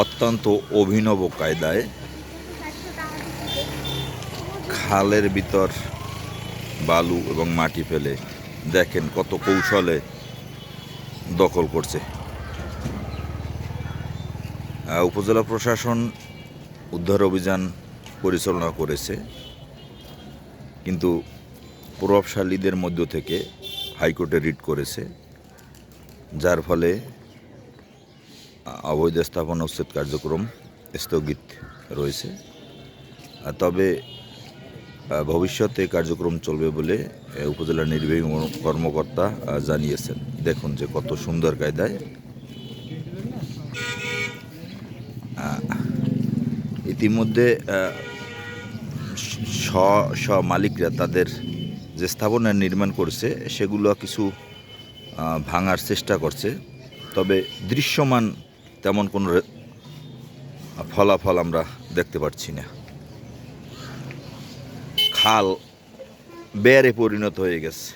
অত্যন্ত অভিনব কায়দায় খালের ভিতর বালু এবং মাটি ফেলে দেখেন কত কৌশলে দখল করছে। উপজেলা প্রশাসন উদ্ধার অভিযান পরিচালনা করেছে। কিন্তু প্রভাবশালীদের মধ্য থেকে হাইকোর্টে রিট করেছে, যার ফলে অবৈধ স্থাপনা উচ্ছেদ কার্যক্রম স্থগিত রয়েছে। তবে ভবিষ্যতে কার্যক্রম চলবে বলে উপজেলা নির্বাহী কর্মকর্তা জানিয়েছেন। দেখুন যে কত সুন্দর কায়দায় ইতিমধ্যে স্ব স্ব মালিকরা তাদের যে স্থাপনা নির্মাণ করছে, সেগুলো কিছু ভাঙার চেষ্টা করছে। তবে দৃশ্যমান তেমন কোনো ফলাফল আমরা দেখতে পাচ্ছি না খাল বেড়ে পরিণত হয়ে গেছে.